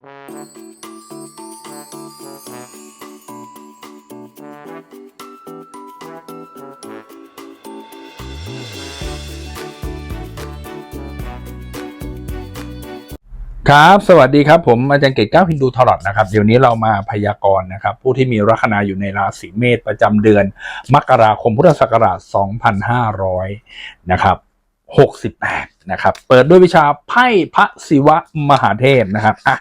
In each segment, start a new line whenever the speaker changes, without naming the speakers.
ครับ สวัสดีครับผมอาจารย์เกตก้าวฮินดูทอรอตนะครับ เดี๋ยวนี้เรามาพยากรณ์นะครับ ผู้ที่มีลัคนาอยู่ในราศีเมษประจำเดือน มกราคมพุทธศักราช 2500 นะครับ 68นะครับ เปิดด้วยวิชาไพ่พระศิวะมหาเทพนะครับอะ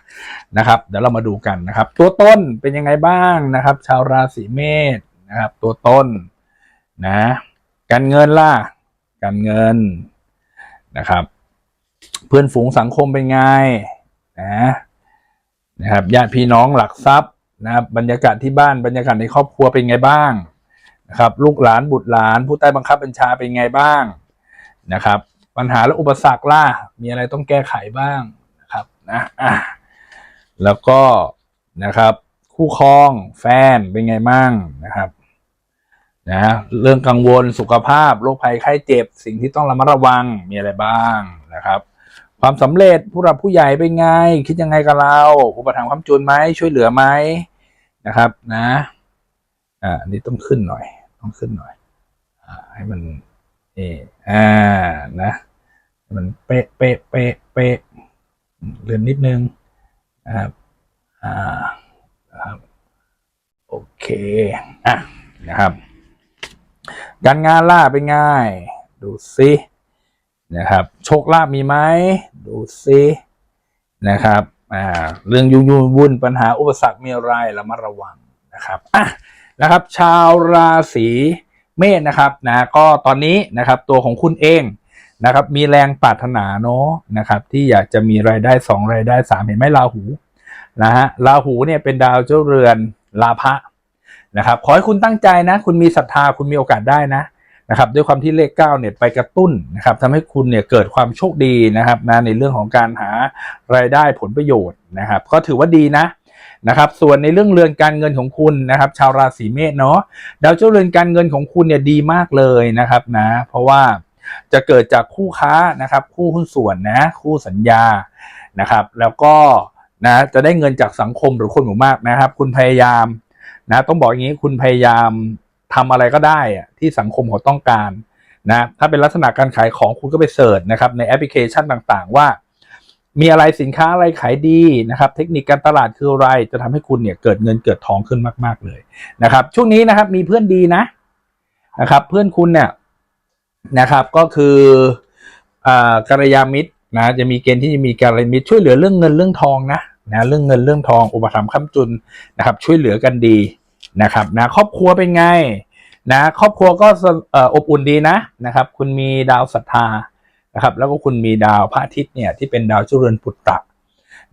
นะครับ เดี๋ยวเรามาดูกันนะครับ ตัวต้นเป็นยังไงบ้างนะครับ ชาวราศีเมษนะครับ ตัวต้นนะการเงินล่ะการเงินนะครับ เพื่อนฝูงสังคมเป็นไงนะนะครับญาติพี่น้องหลักทรัพย์นะครับบรรยากาศที่บ้านบรรยากาศในครอบครัวเป็นไงบ้างนะครับ ลูกหลานบุตรหลาน ผู้ใต้บังคับบัญชาเป็นไงบ้าง นะครับ ปัญหาและอุปสรรคล่ะมีอะไรต้องแก้ไขบ้างนะครับนะอะแล้วก็นะครับ คู่ครองแฟนเป็นไงบ้างนะครับนะเรื่องกังวลสุขภาพโรคภัยไข้เจ็บ สิ่งที่ต้องระมัดระวังมีอะไรบ้างนะครับ ความสำเร็จผู้หลักผู้ใหญ่เป็นไง คิดยังไงกับเราอุปถัมภ์คำจุนไหมช่วยเหลือไหมนะครับนะอ่านนี้ต้องขึ้นหน่อย ต้องขึ้นหน่อยอ่าให้มัน เอออ่านะมันเป๊ะเป๊ะเป๊ะเป๊ะเลื่อนนิดนึงนะครับอ่านะครับโอเคอะนะครับ การงานล่าเป็นไงดูซินะครับ โชคลาภมีไหมดูซินะครับอ่าเรื่องยุ่งยุ่งวุ่นปัญหาอุปสรรคมีอะไรระมัดระวังนะครับอะนะครับ ชาวราศี เมษนะครับนะก็ตอนนี้นะครับตัวของคุณเองนะครับมีแรงปรารถนาเนาะนะครับที่อยากจะมีรายได้สองรายได้สามเห็นไหมราหูนะฮะราหูเนี่ยเป็นดาวเจ้าเรือนลาภะนะครับขอให้คุณตั้งใจนะ คุณมีศรัทธาคุณมีโอกาสได้นะนะครับด้วยความที่เลข9เนี่ยไปกระตุ้นนะครับทำให้คุณเนี่ยเกิดความโชคดีนะครับนะในเรื่องของการหารายได้ผลประโยชน์นะครับ ก็ถือว่าดีนะ นะครับส่วนในเรื่องเรือนการเงินของคุณนะครับชาวราศีเมษเนาะดาวเจ้าเรือนการเงินของคุณเนี่ยดีมากเลยนะครับนะเพราะว่าจะเกิดจากคู่ค้านะครับคู่หุ้นส่วนนะคู่สัญญานะครับ แล้วก็นะจะได้เงินจากสังคมหรือคนหมู่มากนะครับ คุณพยายามนะต้องบอกอย่างนี้คุณพยายามทำอะไรก็ได้อะที่สังคมเขาต้องการนะถ้าเป็นลักษณะการขายของคุณก็ไปเสิร์ชนะครับในแอปพลิเคชันต่างๆ ว่า มีอะไรสินค้าอะไรขายดีนะครับ เทคนิคการตลาดคืออะไรจะทำให้คุณเนี่ยเกิดเงินเกิดทองขึ้นมาก ๆ เลยนะครับ ช่วงนี้นะครับมีเพื่อนดีนะนะครับ เพื่อนคุณเนี่ยนะครับก็คืออ่ากัลยามิตรนะจะมีเกณฑ์ที่จะมีกัลยามิตรช่วยเหลือเรื่องเงินเรื่องทองนะนะเรื่องเงินเรื่องทองอุปถัมภ์ค้ำจุนนะครับ ช่วยเหลือกันดีนะครับนะครอบครัวเป็นไงนะครอบครัวก็อบอุ่นดีนะนะครับ คุณมีดาวศรัทธา นะครับแล้วก็คุณมีดาวพระอาทิตย์เนี่ยที่เป็นดาวเจริญปุตตะ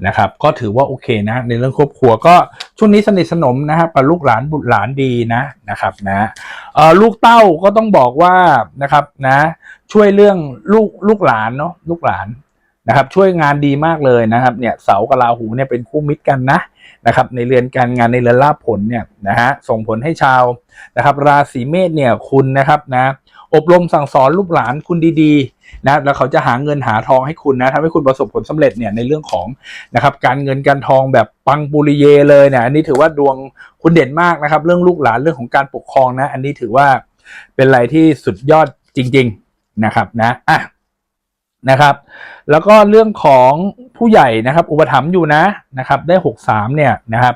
นะครับก็ถือว่าโอเคนะในเรื่องครอบครัวก็ช่วงนี้สนิทสนมนะครับกับลูกหลานบุตรหลานดีนะนะครับนะเออลูกเต้าก็ต้องบอกว่านะครับนะช่วยเรื่องลูกลูกหลานเนาะลูกหลานนะครับช่วยงานดีมากเลยนะครับเนี่ยเสากับราหูเนี่ยเป็นคู่มิตรกันนะนะครับในเรือนการงานในเรือนลาภผลเนี่ยนะฮะส่งผลให้ชาวนะครับราศีเมษเนี่ยคุณนะครับนะ อบรมสั่งสอนลูกหลานคุณดีๆนะแล้วเขาจะหาเงินหาทองให้คุณนะทำให้คุณประสบผลสำเร็จเนี่ยในเรื่องของนะครับการเงินการทองแบบปังปุริเยเลยเนี่ยอันนี้ถือว่าดวงคุณเด่นมากนะครับ เรื่องลูกหลานเรื่องของการปกครองนะ อันนี้ถือว่าเป็นอะไรที่สุดยอดจริง ๆนะครับนะอะนะครับ แล้วก็เรื่องของผู้ใหญ่นะครับ อุปถัมภ์อยู่นะนะครับ ได้หกสามเนี่ยนะครับ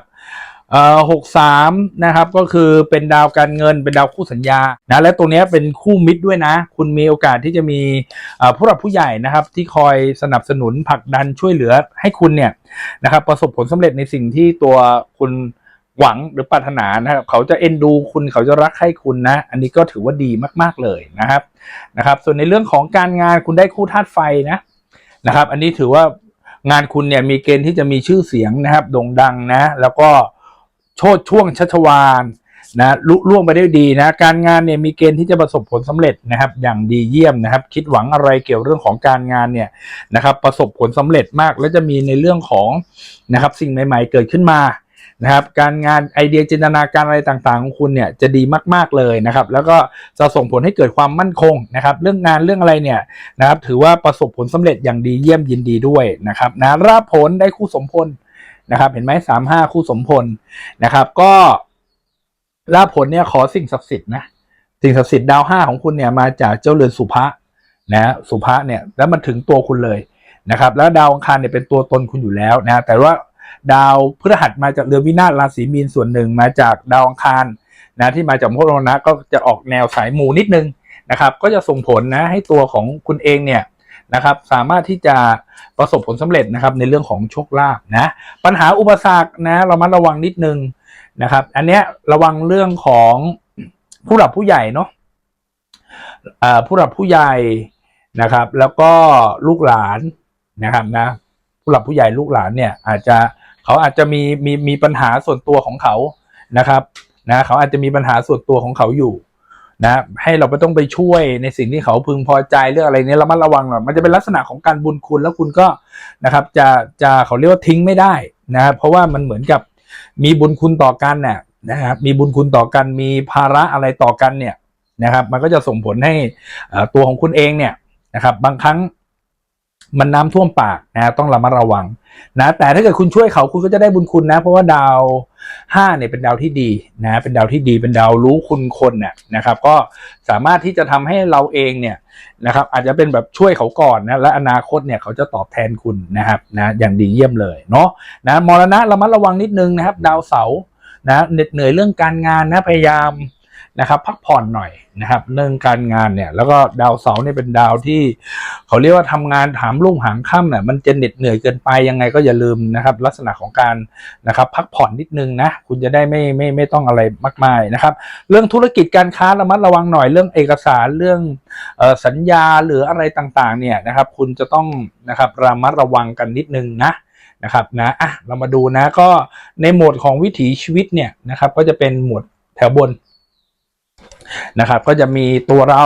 เอ่อหกสามนะครับก็คือเป็นดาวการเงินเป็นดาวคู่สัญญานะและตรงนี้เป็นคู่มิตรด้วยนะ คุณมีโอกาสที่จะมีผู้หลักผู้ใหญ่นะครับ ที่คอยสนับสนุนผลักดันช่วยเหลือให้คุณเนี่ยนะครับประสบผลสำเร็จในสิ่งที่ตัวคุณหวังหรือปรารถนานะครับเขาจะเอ็นดูคุณเขาจะรักให้คุณนะ อันนี้ก็ถือว่าดีมากๆเลยนะครับนะครับ ส่วนในเรื่องของการงานคุณได้คู่ธาตุไฟนะนะครับ อันนี้ถือว่างานคุณเนี่ยมีเกณฑ์ที่จะมีชื่อเสียงนะครับโด่งดังนะ แล้วก็ โชดช่วงชัชวานนะลุล่วงไปได้ดีนะ การงานเนี่ยมีเกณฑ์ที่จะประสบผลสำเร็จนะครับ อย่างดีเยี่ยมนะครับ คิดหวังอะไรเกี่ยวเรื่องของการงานเนี่ยนะครับ ประสบผลสำเร็จมาก และจะมีในเรื่องของนะครับสิ่งใหม่ ๆ เกิดขึ้นมานะครับ การงานไอเดียจินตนาการอะไรต่างๆของคุณเนี่ยจะดีมากๆเลยนะครับ แล้วก็จะส่งผลให้เกิดความมั่นคงนะครับ เรื่องงานเรื่องอะไรเนี่ยนะครับ ถือว่าประสบผลสำเร็จอย่างดีเยี่ยมยินดีด้วยนะครับนะราบผลได้คู่สมพล นะครับ เห็นไหมสามห้าคู่สมพลนะครับ ก็ลาภผลเนี่ยขอสิ่งศักดิ์สิทธิ์นะสิ่งศักดิ์สิทธิ์ดาวห้าของคุณเนี่ยมาจากเจ้าเรือนสุภะนะสุภะเนี่ยแล้วมันถึงตัวคุณเลยนะครับ แล้วดาวอังคารเนี่ยเป็นตัวตนคุณอยู่แล้วนะแต่ว่าดาวพฤหัสมาจากเรือนวินาศราศีมีนส่วนหนึ่งมาจากดาวอังคารนะที่มาจากมรณะก็จะออกแนวสายมูนิดนึงนะครับ ก็จะส่งผลนะให้ตัวของคุณเองเนี่ย นะครับ สามารถที่จะประสบผลสำเร็จนะครับในเรื่องของโชคลาภนะปัญหาอุปสรรคนะเรามาระวังนิดนึงนะครับ อันเนี้ยระวังเรื่องของผู้หลักผู้ใหญ่เนาะผู้หลักผู้ใหญ่นะครับ แล้วก็ลูกหลานนะครับนะผู้หลักผู้ใหญ่ลูกหลานเนี่ยอาจจะเขาอาจจะมีมีมีปัญหาส่วนตัวของเขานะครับนะเขาอาจจะมีปัญหาส่วนตัวของเขาอยู่ นะให้เราไม่ต้องไปช่วยในสิ่งที่เขาพึงพอใจเรื่องอะไรเนี้ยระมัดระวังหน่อยมันจะเป็นลักษณะของการบุญคุณแล้วคุณก็นะครับ จะจะเขาเรียกว่าทิ้งไม่ได้นะครับเพราะว่ามันเหมือนกับมีบุญคุณต่อกันเนี่ยนะครับมีบุญคุณต่อกันมีภาระอะไรต่อกันเนี่ยนะครับ มันก็จะส่งผลให้ตัวของคุณเองเนี่ยนะครับ บางครั้ง มันน้ำท่วมปากนะต้องระมัดระวังนะแต่ถ้าเกิดคุณช่วยเขาคุณก็จะได้บุญคุณนะ เพราะว่าดาวห้าเนี่ยเป็นดาวที่ดีนะเป็นดาวที่ดีเป็นดาวรู้คุณคนเนี่ยนะครับ ก็สามารถที่จะทำให้เราเองเนี่ยนะครับ อาจจะเป็นแบบช่วยเขาก่อนนะและอนาคตเนี่ยเขาจะตอบแทนคุณนะครับนะอย่างดีเยี่ยมเลยเนาะนะมรณะระมัดระวังนิดนึงนะครับ ดาวเสาร์นะเหน็ดเหนื่อยเรื่องการงานนะพยายาม นะครับ พักผ่อนหน่อยนะครับเรื่องการงานเนี่ย แล้วก็ดาวเสาร์เนี่ยเป็นดาวที่ เขาเรียกว่าทำงานถามลุ่งหางค่ำเนี่ยมันจะเหน็ดเหนื่อยเกินไปยังไงก็อย่าลืมนะครับ ลักษณะของการนะครับ พักผ่อนนิดนึงนะคุณจะได้ไม่ไม่ไม่ต้องอะไรมากมายนะครับ เรื่องธุรกิจการค้าระมัดระวังหน่อยเรื่องเอกสารเรื่องออสัญญาหรืออะไรต่างๆ เนี่ยนะครับ คุณจะต้องนะครับระมัดระวังกันนิดนึงนะนะครับนะอะเรามาดูนะก็ในโหมดของวิถีชีวิตเนี่ยนะครับ ก็จะเป็นหมวดแถวบน นะครับ ก็จะมีตัวเรา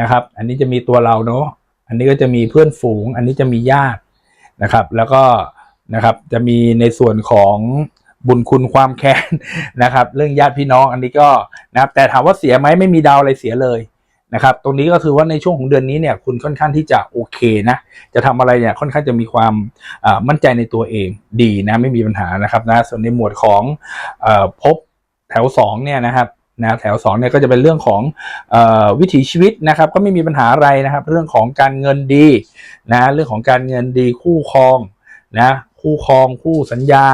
นะครับ อันนี้จะมีตัวเราเนาะอันนี้ก็จะมีเพื่อนฝูง อันนี้จะมีญาตินะครับ แล้วก็นะครับจะมีในส่วนของบุญคุณความแค้นนะครับ เรื่องญาติพี่น้องอันนี้ก็นะครับ แต่ถามว่าเสียไหมไม่มีดาวอะไรเสียเลยนะครับ ตรงนี้ก็คือว่าในช่วงของเดือนนี้เนี่ยคุณค่อนข้างที่จะโอเคนะ จะทำอะไรเนี่ยค่อนข้างจะมีความมั่นใจในตัวเองดีนะไม่มีปัญหานะครับนะส่วนในหมวดของอ่อภพแถวสองเนี่ยนะครับ นะแถวสองเนี่ยก็จะเป็นเรื่องของออวิถีชีวิตนะครับ ก็ไม่มีปัญหาอะไรนะครับ เรื่องของการเงินดีนะเรื่องของการเงินดีคู่ครองนะคู่ครองคู่สัญญา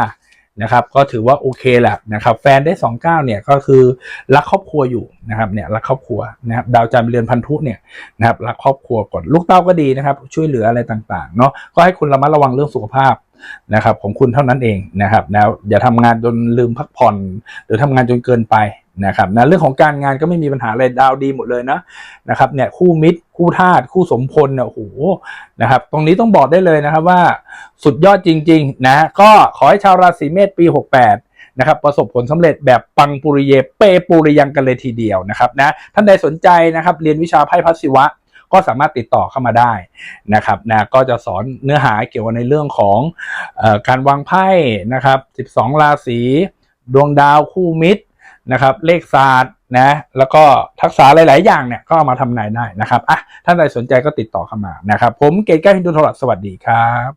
นะครับก็ถือว่าโอเคแหละนะครับแฟนได้สองเก้าเนี่ยก็คือรักครอบครัวอยู่นะครับเนี่ยรักครอบครัวนะครับดาวจันทร์เรือนพันธุเนี่ยนะครับรักครอบครัวก่อนลูกเต้าก็ดีนะครับ ช่วยเหลืออะไรต่างๆเนาะก็ให้คุณระมัดระวังเรื่องสุขภาพนะครับของคุณเท่านั้นเองนะครับนะอย่าทำงานจนลืมพักผ่อน หรือทำงานจนเกินไป นะครับนะเรื่องของการงานก็ไม่มีปัญหาอะไรดาวดีหมดเลยนะนะครับเนี่ยคู่มิตร คู่ทาสคู่สมพลเนี่ยโอ้โหนะครับตรงนี้ต้องบอกได้เลยนะครับว่าสุดยอดจริงๆนะก็ขอให้ชาวราศีเมษปี 68นะครับประสบผลสำเร็จแบบปังปุริเยเปปุริยังกันเลยทีเดียวนะครับนะท่านใดสนใจนะครับเรียนวิชาไพ่พัศิวะ ก็สามารถติดต่อเข้ามาได้นะครับนะก็จะสอนเนื้อหาเกี่ยวกับในเรื่องของอการวางไพ่นะครับ 12 ราศีดวงดาวคู่มิตร นะครับ เลขศาสตร์นะ แล้วก็ทักษะหลาย ๆ อย่างเนี่ยก็เอามาทำนายได้นะครับอะท่านใดสนใจก็ติดต่อเข้ามานะครับ ผมเกตแก้วฮินดูโทรสวัสดีครับ